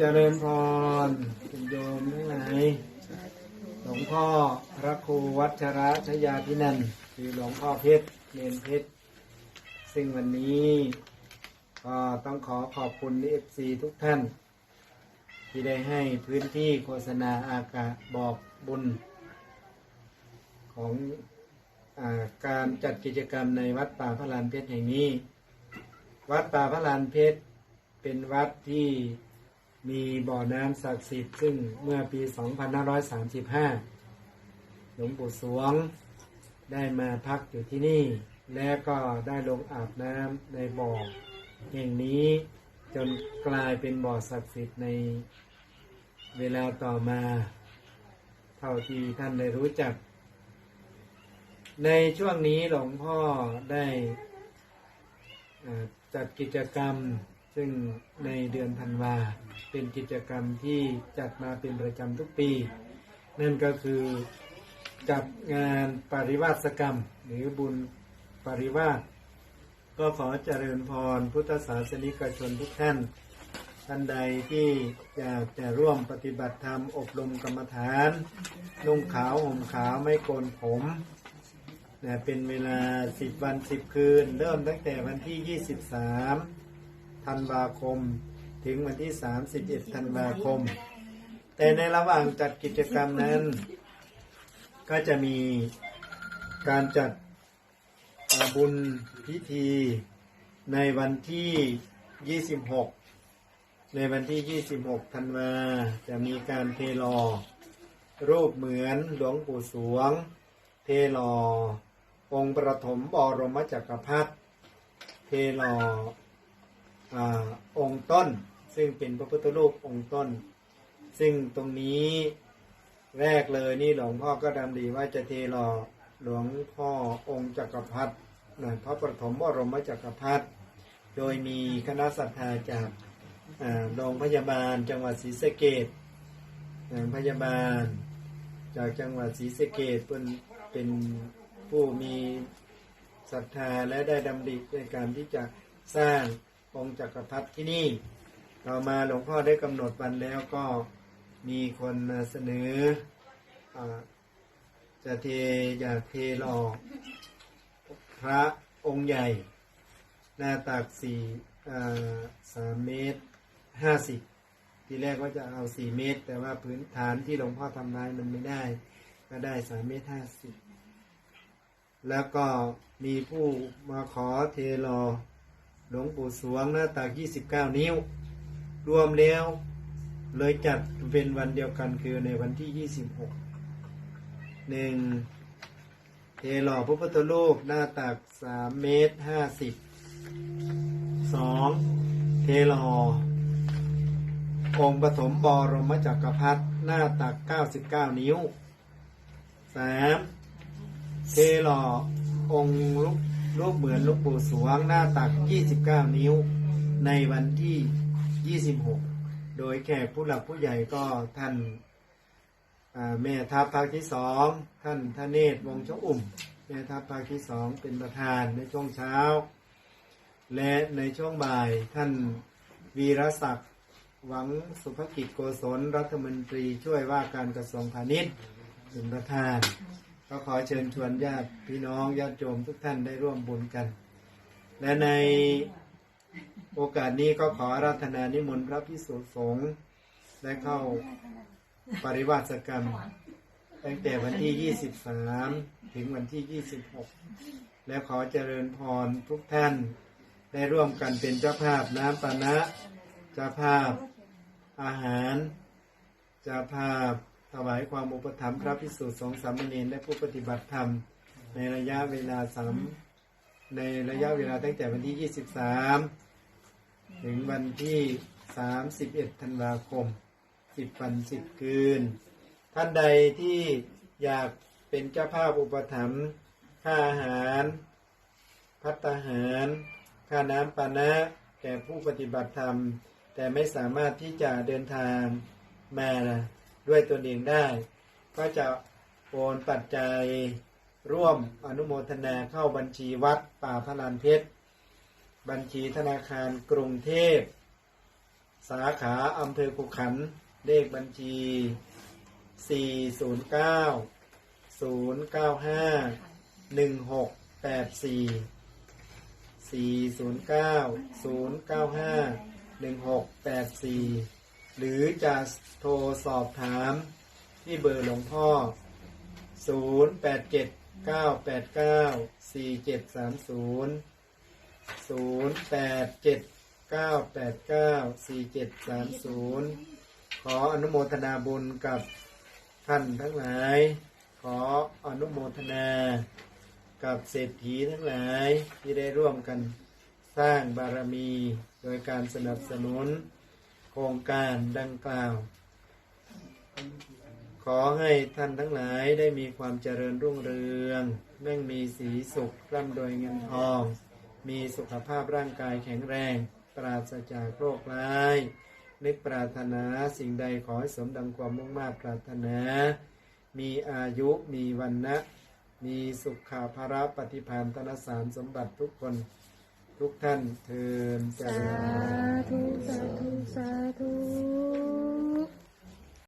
เจริญพรคุณโยมทั้งหลายหลวงพ่อพระครูวัชระชยาพินันคือหลวงพ่อเพชรเรียนเพชรซึ่งวันนี้ก็ต้องขอขอบคุณเอฟซีทุกท่าน ที่ได้ให้พื้นที่โฆษณาอากาศบอกบุญ ของอาการจัดกิจกรรมในวัดป่าพระลานเพชรแห่งนี้ วัดป่าพระลานเพชรเป็นวัดที่ มีบ่อน้ำศักดิ์สิทธิ์ซึ่งเมื่อปี 2535 หลวงปู่สวงได้มาพักอยู่ที่นี่ และก็ได้ลงอาบน้ำในบ่อแห่งนี้จนกลายเป็นบ่อศักดิ์สิทธิ์ในเวลาต่อมา เท่าที่ท่านได้รู้จัก ในช่วงนี้หลวงพ่อได้จัดกิจกรรม ซึ่งในเดือนธันวาเป็นกิจกรรมที่จัดมาเป็นประจำทุกปี นั่นก็คือจัดงานปริวาสกรรม หรือบุญปริวาสก็ขอเจริญพรพุทธศาสนิกชนทุกท่าน ท่านใดที่อยากจะร่วมปฏิบัติธรรมอบรมกรรมฐานนุ่งขาวห่มขาวไม่โกนผมนะเป็นเวลา 10 วัน 10 คืน เริ่มตั้งแต่วันที่ 23 ธันวาคม ถึงวันที่ 31 ธันวาคม แต่ในระหว่างจัดกิจกรรมนั้น ก็จะมีการจัดอ่าบุญพิธีในวันที่ 26 ในวันที่ 26 ธันวาจะมีการเทลอรูปเหมือนหลวงปู่สวง เทลอองค์ประถมบรมจักรพรรดิเทลอ อองค์ต้น ซึ่งเป็นพระพุทธรูปองค์ต้น ซึ่งตรงนี้แรกเลยนี่หลวงพ่อก็ดำดีว่าจะเทลอหลวงพ่อองค์จักรพรรดิพระประถมบรมจักรพรรดิโดยมีคณะศรัทธาจากโรงพยาบาลจังหวัดศรีสะเกดโรงพยาบาล จากจังหวัดศรีสะเกดเป็นเป็นผู้มีศรัทธาและได้ดำดิในการที่จะสร้าง องค์จักรพรรดิที่นี่ ต่อมาหลวงพ่อได้กำหนดวันแล้วก็มีคนเสนออจะเทอยากเทหล่อพระองค์ใหญ่ หน้าตักสี่อ่าสามเมตรห้าสิบทีแรกว่าจะเอาสี่เมตร แต่ว่าพื้นฐานที่หลวงพ่อทำไว้มันไม่ได้ ก็ได้สามเมตรห้าสิบแล้วก็มีผู้มาขอเทหลอ หลวงปู่สวงหน้าตักยี่สิบเก้านิ้ว รวมแล้วเลยจัดเป็นวันเดียวกันคือในวันที่ยี่สิบหกหนึ่งเทหล่อพระพุทธรูปหน้าตักสามเมตรห้าสิบสองเทหล่อองค์ปฐมบรมจักรพรรดิหน้าตักเก้าสิบเก้านิ้วสามเทหล่อองค์รูป รูปเหมือนหลูกปู่สวงหน้าตักยี่สิบเก้านิ้ว ในวันที่ 26 โดยแขกผู้หลักผู้ใหญ่ก็ท่านแม่ทัพภาคที่สองท่านทเนศวงศ์ชอุ่มแม่ทัพภาคที่สองเป็นประธานในช่วงเช้า และในช่วงบ่ายท่านวีรศักดิ์หวังสุภกิจโกศลรัฐมนตรีช่วยว่าการกระทรวงพาณิชย์เป็นประธาน ก็ขอเชิญชวนญาติพี่น้องญาติโยมทุกท่านได้ร่วมบุญกัน และในโอกาสนี้ก็ขอราธนานิมนต์พระพิสุสงฆ์ได้เข้าปริวาสกรรม ตั้งแต่วันที่ 23 ถึงวันที่ 26 และขอเจริญพรทุกท่าน ได้ร่วมกันเป็นเจ้าภาพน้ำปานะ เจ้าภาพอาหาร เจ้าภาพ ถวายความอุปถัมภ์พระพิสุสงฆ์สามเณรและผู้ปฏิบัติธรรม ในระยะเวลาสามในระยะเวลาตั้งแต่วันที่ 23 ถึงวันที่ 31 ธันวาคม 10วัน10 คืน ท่านใดที่อยากเป็นเจ้าภาพอุปถัมภ์ค่าอาหาร พัตตาหาร ค่าน้ำปานะ แก่ผู้ปฏิบัติธรรม แต่ไม่สามารถที่จะเดินทางมา ด้วยตนเองได้ ก็จะโอนปัจจัยร่วมอนุโมทนาเข้าบัญชีวัดป่าพระลานเพชร บัญชีธนาคารกรุงเทพ สาขาอำเภอขุขัน เลขบัญชี 409 095 1684 409 095 1684 หรือจะโทรสอบถามที่เบอร์หลวงพ่อ 087 989 4730 087 989 4730 ขออนุโมทนาบุญกับท่านทั้งหลาย ขออนุโมทนากับเศรษฐีทั้งหลายที่ได้ร่วมกันสร้างบารมีโดยการสนับสนุน โครงการดังกล่าว ขอให้ท่านทั้งหลายได้มีความเจริญรุ่งเรืองมั่งมีสีสุขร่ำรวยเงินทอง มีสุขภาพร่างกายแข็งแรง ปราศจากโรคร้าย นึกปรารถนาสิ่งใดขอให้สมดังความมุ่งมา่ปรารถนา มีอายุมีวันนะมีสุขขาภาระปฏิภาณธนสารสมบัติทุกคน ทุกท่านเทินสาธุสาธุสาธุ